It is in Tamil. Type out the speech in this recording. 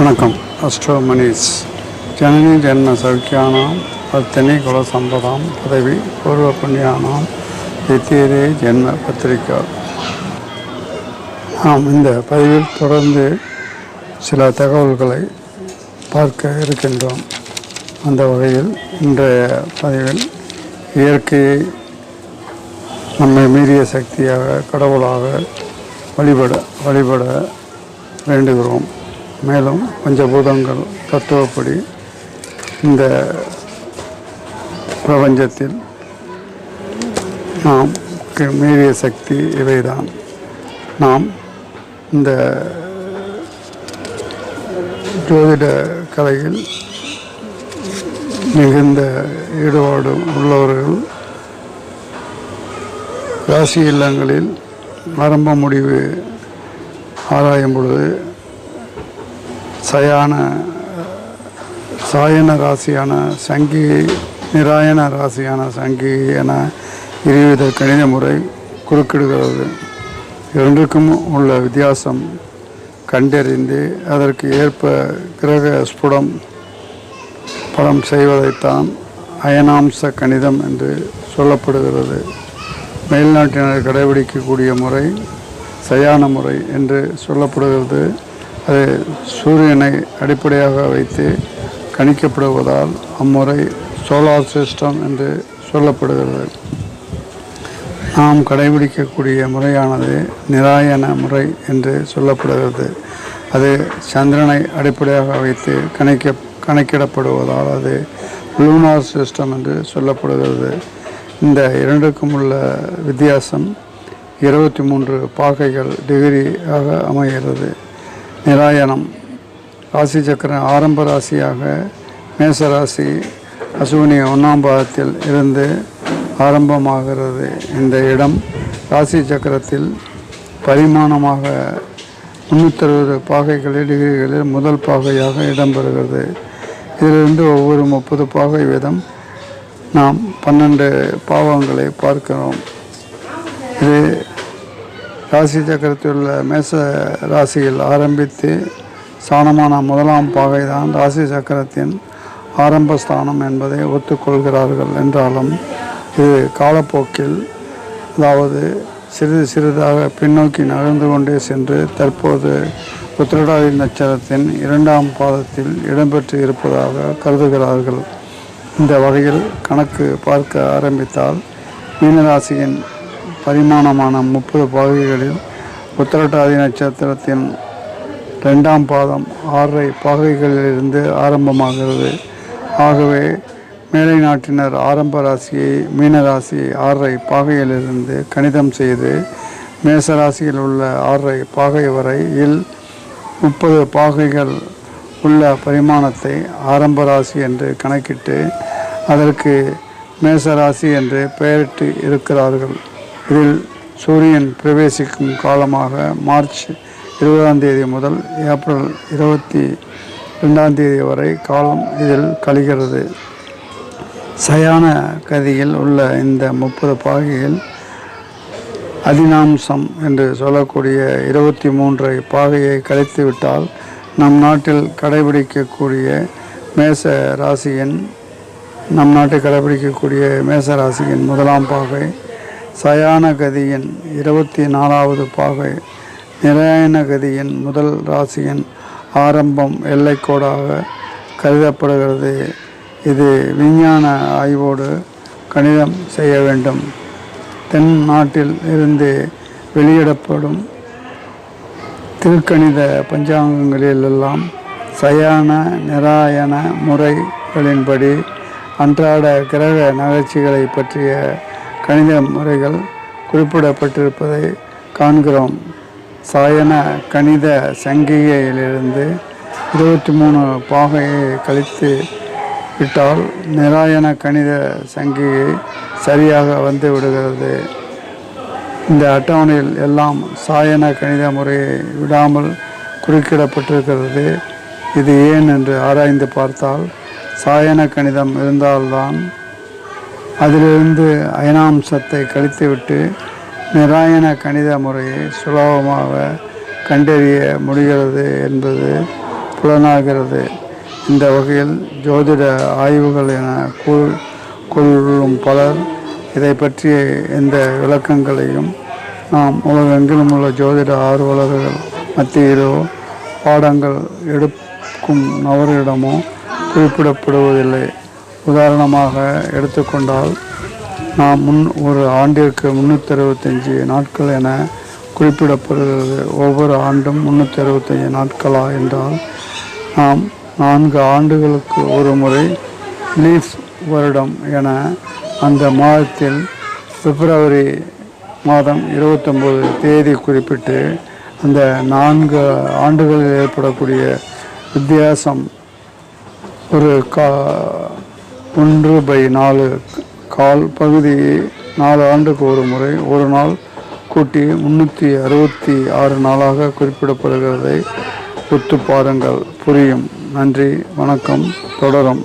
வணக்கம். அஸ்ட்ரோமணிஸ் ஜனனி ஜென்ம சௌக்கியானாம் பத்தினி குல சம்பதாம் பதவி பூர்வ புண்ணியானாம் தித்தீரே ஜென்ம பத்திரிகா. நாம் இந்த பதிவில் தொடர்ந்து சில தகவல்களை பார்க்க இருக்கின்றோம். அந்த வகையில் இன்றைய பதிவில் இயற்கையை நம்மை மீறிய சக்தியாக கடவுளாக வழிபட வழிபட வேண்டுகிறோம். மேலும் பஞ்சபூதங்கள் தத்துவப்படி இந்த பிரபஞ்சத்தில் நாம் மீறிய சக்தி இவைதான். நாம் இந்த ஜோதிட கலையில் மிகுந்த ஈடுபாடு உள்ளவர்கள் ராசி இல்லங்களில் ஆரம்ப முடிவு ஆராயும் பொழுது சயான சாயன ராசியான சங்கி நிராயன ராசியான சங்கி என இருவித கணித முறை குறுக்கிடுகிறது. இரண்டுக்கும் உள்ள வித்தியாசம் கண்டறிந்து அதற்கு ஏற்ப கிரக ஸ்புடம் படம் செய்வதைத்தான் அயனாம்ச கணிதம் என்று சொல்லப்படுகிறது. மேல்நாட்டினர் கடைபிடிக்கக்கூடிய முறை சயான முறை என்று சொல்லப்படுகிறது. அது சூரியனை அடிப்படையாக வைத்து கணிக்கப்படுவதால் அம்முறை சோலார் சிஸ்டம் என்று சொல்லப்படுகிறது. நாம் கடைபிடிக்கக்கூடிய முறையானது நிராயன முறை என்று சொல்லப்படுகிறது. அது சந்திரனை அடிப்படையாக வைத்து கணிக்க கணக்கிடப்படுவதால் அது லூனார் சிஸ்டம் என்று சொல்லப்படுகிறது. இந்த இரண்டுக்கும் உள்ள வித்தியாசம் இருபத்தி மூன்று பாகைகள் டிகிரியாக அமைகிறது. நிராயணம். ராசி சக்கரம் ஆரம்ப ராசியாக மேசராசி அசுவினி ஒன்றாம் பாகத்தில் இருந்து ஆரம்பமாகிறது இந்த இடம். ராசி சக்கரத்தில் பரிமாணமாக முந்நூற்றறுபது பாகைகளில் டிகிரிகளில் முதல் பாகையாக இடம்பெறுகிறது. இதிலிருந்து ஒவ்வொரு முப்பது பாகை வீதம் நாம் பன்னெண்டு பாவங்களை பார்க்கிறோம். இது ராசி சக்கரத்தில் உள்ள மேச ராசியில் ஆரம்பித்து ஸ்தானமான முதலாம் பாகை தான் ராசி சக்கரத்தின் ஆரம்ப ஸ்தானம் என்பதை ஒத்துக்கொள்கிறார்கள். என்றாலும் இது காலப்போக்கில் அதாவது சிறிது சிறிதாக பின்னோக்கி நகர்ந்து கொண்டே சென்று தற்போது உத்திரடாதி நட்சத்திரத்தின் இரண்டாம் பாதத்தில் இடம்பெற்று இருப்பதாக கருதுகிறார்கள். இந்த வகையில் கணக்கு பார்க்க ஆரம்பித்தால் மீனராசியின் பரிமாணமான முப்பது பாகைகளில் உத்திரட்டாதி நட்சத்திரத்தின் ரெண்டாம் பாதம் ஆறரை பாகைகளிலிருந்து ஆரம்பமாகிறது. ஆகவே மேலை நாட்டினர் ஆரம்ப ராசியை மீன ஆறரை பாகையிலிருந்து கணிதம் செய்து மேச ராசியில் உள்ள ஆறரை பாகை வரையில் முப்பது பாகைகள் உள்ள பரிமாணத்தை ஆரம்ப ராசி என்று கணக்கிட்டு அதற்கு மேசராசி என்று பெயரிட்டு இருக்கிறார்கள். இதில் சூரியன் பிரவேசிக்கும் காலமாக மார்ச் இருபதாம் தேதி முதல் ஏப்ரல் இருபத்தி ரெண்டாம் தேதி வரை காலம் இதில் கழிகிறது. சயான கதியில் உள்ள இந்த முப்பது பாகையில் அதினாம்சம் என்று சொல்லக்கூடிய இருபத்தி மூன்றை பாகையை கழித்துவிட்டால் நம் நாட்டில் கடைபிடிக்கக்கூடிய மேச ராசியின் நம் நாட்டை கடைபிடிக்கக்கூடிய மேச ராசியின் முதலாம் பாகை சயான கதியின் இருபத்தி நாலாவது பாகை நிராயண கதியின் முதல் ராசியின் ஆரம்பம் எல்லைக்கோடாக கருதப்படுகிறது. இது விஞ்ஞான ஆய்வோடு கணிதம் செய்ய வேண்டும். தென் நாட்டில் இருந்து வெளியிடப்படும் திருக்கணித பஞ்சாங்கங்களிலெல்லாம் சயான நிராயண முறைகளின்படி அன்றாட கிரக நகர்ச்சிகளை பற்றிய கணித முறைகள் குறிப்பிடப்பட்டிருப்பதை காண்கிறோம். சாயன கணித சங்கிகையிலிருந்து இருபத்தி மூணு பாகையை கழித்து விட்டால் நிராயண கணித சங்கிகை சரியாக வந்து விடுகிறது. இந்த அட்டவணையில் எல்லாம் சாயன கணித முறையை விடாமல் குறுக்கிடப்பட்டிருக்கிறது. இது ஏன் என்று ஆராய்ந்து பார்த்தால் சாயன கணிதம் இருந்தால்தான் அதிலிருந்து அயனாம்சத்தை கழித்துவிட்டு நிராயண கணித முறையை சுலபமாக கண்டறிய முடிகிறது என்பது புலனாகிறது. இந்த வகையில் ஜோதிட ஆய்வுகள் என கூறும் கொள்ளும் பலர் இதை பற்றிய எந்த விளக்கங்களையும் நாம் உலகெங்கிலும் உள்ள ஜோதிட ஆர்வலர்கள் மத்தியிலோ பாடங்கள் எடுக்கும் நபரிடமோ குறிப்பிடப்படுவதில்லை. உதாரணமாக எடுத்துக்கொண்டால் நாம் முன் ஒரு ஆண்டிற்கு முந்நூற்றி அறுபத்தஞ்சி நாட்கள் என குறிப்பிடப்படுகிறது. ஒவ்வொரு ஆண்டும் முன்னூற்றி அறுபத்தஞ்சி நாட்களா என்றால் நாம் நான்கு ஆண்டுகளுக்கு ஒரு முறை லீஃப் வருடம் என அந்த மாதத்தில் பிப்ரவரி மாதம் இருபத்தொம்போது தேதி குறிப்பிட்டு அந்த நான்கு ஆண்டுகளில் ஏற்படக்கூடிய வித்தியாசம் ஒரு கா ஒன்று பை நாலு கால் பகுதியை நாலு ஆண்டுக்கு ஒரு முறை ஒரு நாள் கூட்டி முன்னூற்றி அறுபத்தி ஆறு நாளாக குறிப்பிடப்படுகிறதை ஒத்து பாருங்கள். புரியும். நன்றி. வணக்கம். தொடரும்.